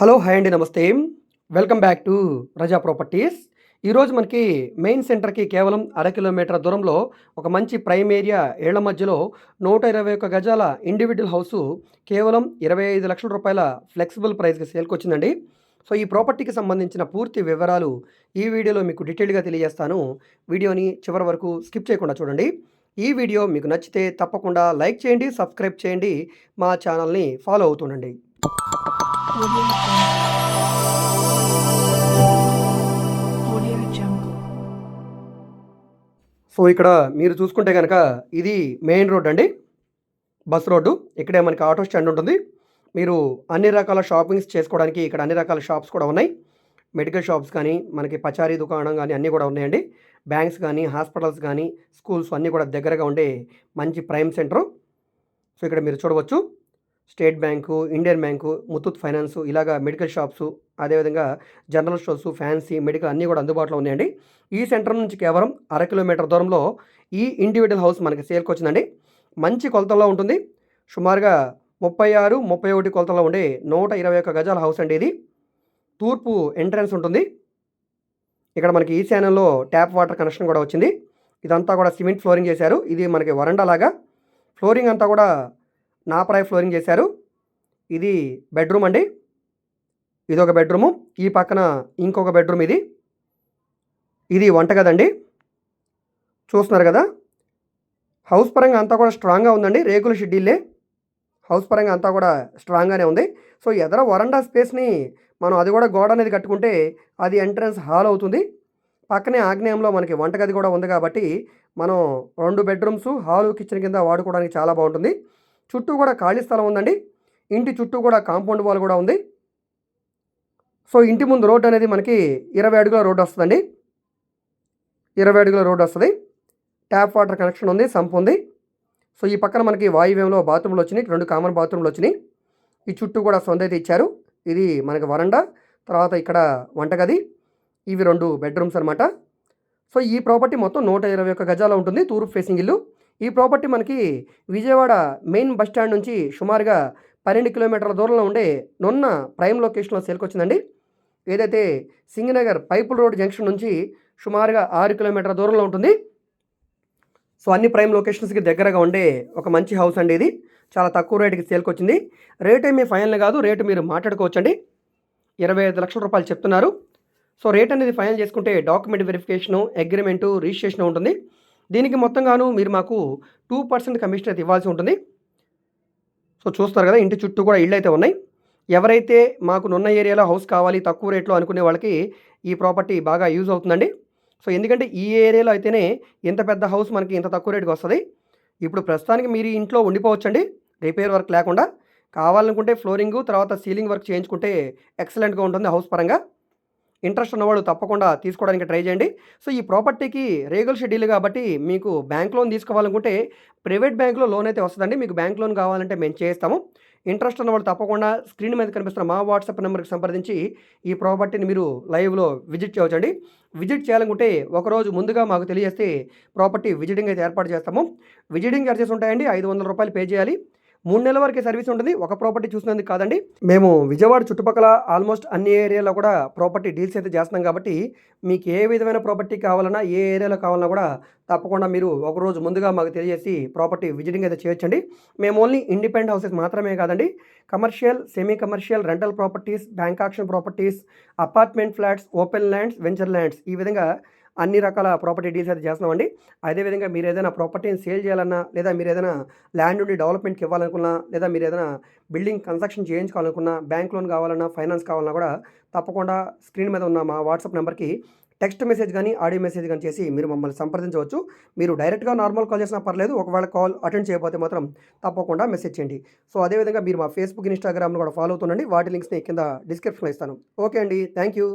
Hello hi అండి నమస్తే. Welcome back to Raza properties. ఈరోజు మనకి మెయిన్ సెంటర్కి కేవలం అర కిలోమీటర్ దూరంలో ఒక మంచి ప్రైమ్ ఏరియా ఏళ్ళ మధ్యలో నూట ఇరవై ఒక్క గజాల ఇండివిజువల్ హౌసు కేవలం ఇరవై ఐదు లక్షల రూపాయల ఫ్లెక్సిబుల్ ప్రైస్కి సేల్కి వచ్చిందండి. సో ఈ ప్రాపర్టీకి సంబంధించిన పూర్తి వివరాలు ఈ వీడియోలో మీకు డీటెయిల్గా తెలియజేస్తాను. వీడియోని చివరి వరకు స్కిప్ చేయకుండా చూడండి. ఈ వీడియో మీకు నచ్చితే తప్పకుండా లైక్ చేయండి సబ్స్క్రైబ్ చేయండి. మా ఛానల్ని ఫాలో అవుతుండండి. సో ఇక్కడ మీరు చూసుకుంటే కనుక ఇది మెయిన్ రోడ్ అండి. Bus road. ఇక్కడే మనకి ఆటో స్టాండ్ ఉంటుంది. మీరు అన్ని రకాల షాపింగ్స్ చేసుకోవడానికి ఇక్కడ అన్ని రకాల షాప్స్ కూడా ఉన్నాయి. మెడికల్ షాప్స్ కానీ మనకి పచారీ దుకాణం కానీ అన్నీ కూడా ఉన్నాయండి. బ్యాంక్స్ కానీ హాస్పిటల్స్ కానీ స్కూల్స్ అన్నీ కూడా దగ్గరగా ఉండే మంచి ప్రైమ్ సెంటరు. సో ఇక్కడ మీరు చూడవచ్చు. State bank Indian bank Muthoot finance ఇలాగా మెడికల్ షాప్స్ అదేవిధంగా జనరల్ స్టోర్స్ ఫ్యాన్సీ మెడికల్ అన్నీ కూడా అందుబాటులో ఉన్నాయండి. ఈ సెంటర్ నుంచి కేవలం అర కిలోమీటర్ దూరంలో ఈ ఇండివిజువల్ హౌస్ మనకి సేల్కి వచ్చిందండి. మంచి కొలతల్లో ఉంటుంది. సుమారుగా ముప్పై ఆరు ముప్పై ఒకటి కొలతల్లో ఉండే నూట ఇరవై ఒక్క గజాల హౌస్ అండి ఇది. తూర్పు ఎంట్రన్స్ ఉంటుంది. ఇక్కడ మనకి ఈశాన్యంలో ట్యాప్ వాటర్ కనెక్షన్ కూడా వచ్చింది. ఇదంతా కూడా సిమెంట్ ఫ్లోరింగ్ చేశారు. ఇది మనకి వరండా లాగా ఫ్లోరింగ్ అంతా కూడా నాపరాయి ఫ్లోరింగ్ చేశారు. ఇది బెడ్రూమ్ అండి. ఇది ఒక బెడ్రూము. ఈ పక్కన ఇంకొక బెడ్రూమ్ ఇది. ఇది వంటగదండి చూస్తున్నారు కదా. హౌస్ పరంగా అంతా కూడా స్ట్రాంగ్గా ఉందండి. రేకుల షెడ్యూల్లే హౌస్ పరంగా అంతా కూడా స్ట్రాంగ్గానే ఉంది. సో ఎదర వరండా స్పేస్ని మనం అది కూడా గోడ అనేది కట్టుకుంటే అది ఎంట్రన్స్ హాల్ అవుతుంది. పక్కనే ఆగ్నేయంలో మనకి వంటగది కూడా ఉంది కాబట్టి మనం రెండు బెడ్రూమ్స్ హాలు కిచెన్ కింద వాడుకోవడానికి చాలా బాగుంటుంది. చుట్టూ కూడా ఖాళీ స్థలం ఉందండి. ఇంటి చుట్టూ కూడా కాంపౌండ్ వాల్ కూడా ఉంది. సో ఇంటి ముందు రోడ్డు అనేది మనకి ఇరవై అడుగుల రోడ్ వస్తుందండి. ఇరవై అడుగుల రోడ్డు వస్తుంది. ట్యాప్ వాటర్ కనెక్షన్ ఉంది సంప్ ఉంది. సో ఈ పక్కన మనకి వాయువ్యంలో బాత్రూమ్లు వచ్చినాయి. రెండు కామన్ బాత్రూమ్లు వచ్చినాయి. ఈ చుట్టూ కూడా సొంత అయితే ఇచ్చారు. ఇది మనకి వరండా తర్వాత ఇక్కడ వంటగది. ఇవి రెండు బెడ్రూమ్స్ అనమాట సో ఈ ప్రాపర్టీ మొత్తం నూట ఇరవై ఒక్క గజాల ఉంటుంది. తూర్పు ఫేసింగ్ ఇల్లు. ఈ ప్రాపర్టీ మనకి విజయవాడ మెయిన్ బస్ స్టాండ్ నుంచి సుమారుగా పన్నెండు కిలోమీటర్ల దూరంలో ఉండే నున్న ప్రైమ్ లొకేషన్లో సేల్కొచ్చిందండి. ఏదైతే సింగనగర్ పైపుల్ రోడ్ జంక్షన్ నుంచి సుమారుగా ఆరు కిలోమీటర్ల దూరంలో ఉంటుంది. సో అన్ని ప్రైమ్ లొకేషన్స్కి దగ్గరగా ఉండే ఒక మంచి హౌస్ అండి ఇది. చాలా తక్కువ రేటుకి సేల్కొచ్చింది. రేట్ ఏమీ ఫైనల్ కాదు రేటు మీరు మాట్లాడుకోవచ్చండి. ఇరవై ఐదు లక్షల రూపాయలు చెప్తున్నారు. సో రేట్ అనేది ఫైనల్ చేసుకుంటే డాక్యుమెంట్ వెరిఫికేషను అగ్రిమెంటు రిజిస్ట్రేషన్ ఉంటుంది. దీనికి మొత్తంగాను మీరు మాకు టూ పర్సెంట్ కమిషన్ అయితే ఇవ్వాల్సి ఉంటుంది. సో చూస్తారు కదా ఇంటి చుట్టూ కూడా ఇళ్ళు అయితే ఉన్నాయి. ఎవరైతే మాకు నున్న ఏరియాలో హౌస్ కావాలి తక్కువ రేట్లో అనుకునే వాళ్ళకి ఈ ప్రాపర్టీ బాగా యూజ్ అవుతుందండి. సో ఎందుకంటే ఈ ఏరియాలో అయితేనే ఇంత పెద్ద హౌస్ మనకి ఇంత తక్కువ రేటుకి వస్తుంది. ఇప్పుడు ప్రస్తుతానికి మీరు ఇంట్లో ఉండిపోవచ్చండి. రిపేర్ వర్క్ లేకుండా. కావాలనుకుంటే ఫ్లోరింగ్ తర్వాత సీలింగ్ వర్క్ చేయించుకుంటే ఎక్సలెంట్గా ఉంటుంది హౌస్ పరంగా. ఇంట్రెస్ట్ ఉన్నవాళ్ళు తప్పకుండా తీసుకోవడానికి ట్రై చేయండి. సో ఈ ప్రాపర్టీకి రేగుల్ షెడ్యూల్ కాబట్టి మీకు బ్యాంక్ లోన్ తీసుకోవాలనుకుంటే ప్రైవేట్ బ్యాంక్లో లోన్ అయితే వస్తుందండి. మీకు బ్యాంక్ లోన్ కావాలంటే మేము చేస్తాము. ఇంట్రెస్ట్ ఉన్నవాళ్ళు తప్పకుండా స్క్రీన్ మీద కనిపిస్తున్న మా వాట్సాప్ నెంబర్కి సంప్రదించి ఈ ప్రాపర్టీని మీరు లైవ్లో విజిట్ చేయవచ్చండి. విజిట్ చేయాలనుకుంటే ఒకరోజు ముందుగా మాకు తెలియజేస్తే ప్రాపర్టీ విజిటింగ్ అయితే ఏర్పాటు చేస్తాము. విజిటింగ్ చార్జెస్ ఉంటాయండి. ఐదు వందల రూపాయలు పే చేయాలి. మూడు నెలల వరకే సర్వీస్ ఉంటుంది. ఒక ప్రాపర్టీ చూసినందుకు కాదండి. మేము విజయవాడ చుట్టుపక్కల ఆల్మోస్ట్ అన్ని ఏరియాలో కూడా ప్రాపర్టీ డీల్స్ అయితే చేస్తున్నాం కాబట్టి మీకు ఏ విధమైన ప్రాపర్టీ కావాలన్నా ఏ ఏరియాలో కావాలన్నా కూడా తప్పకుండా మీరు ఒకరోజు ముందుగా మాకు తెలియజేసి ప్రాపర్టీ విజిటింగ్ అయితే చేయొచ్చండి. మేము ఓన్లీ ఇండిపెండెంట్ హౌసెస్ మాత్రమే కాదండి. Commercial semi commercial rental properties bank auction properties apartment flats open lands venture lands ఈ విధంగా అన్ని రకాల ప్రాపర్టీ డీల్స్ అయితే చేస్తున్నామండి. అదేవిధంగా మీరు ఏదైనా ప్రాపర్టీని సేల్ చేయాలన్నా లేదా మీరు ఏదైనా ల్యాండ్ నుండి డెవలప్మెంట్కి ఇవ్వాలనుకున్నా లేదా మీరు ఏదైనా బిల్డింగ్ కన్స్ట్రక్షన్ చేయించుకోవాలనుకున్నా బ్యాంక్ లోన్ కావాలన్నా ఫైనాన్స్ కావాలన్నా కూడా తప్పకుండా స్క్రీన్ మీద ఉన్న మా వాట్సాప్ నెంబర్కి టెక్స్ట్ మెసేజ్ కానీ ఆడియో మెసేజ్ కానీ చేసి మీరు మమ్మల్ని సంప్రదించవచ్చు. మీరు డైరెక్ట్గా నార్మల్ కాల్ చేసినా పర్లేదు ఒకవేళ కాల్ అటెండ్ చేయకపోతే మాత్రం తప్పకుండా మెసేజ్ చేయండి. సో అదేవిధంగా మీరు మా ఫేస్బుక్ ఇన్స్టాగ్రామ్ను కూడా ఫాలో అవుతుండండి. వాటి లింక్స్ని కింద డిస్క్రిప్షన్లో ఇస్తాను. ఓకే అండి. Thank you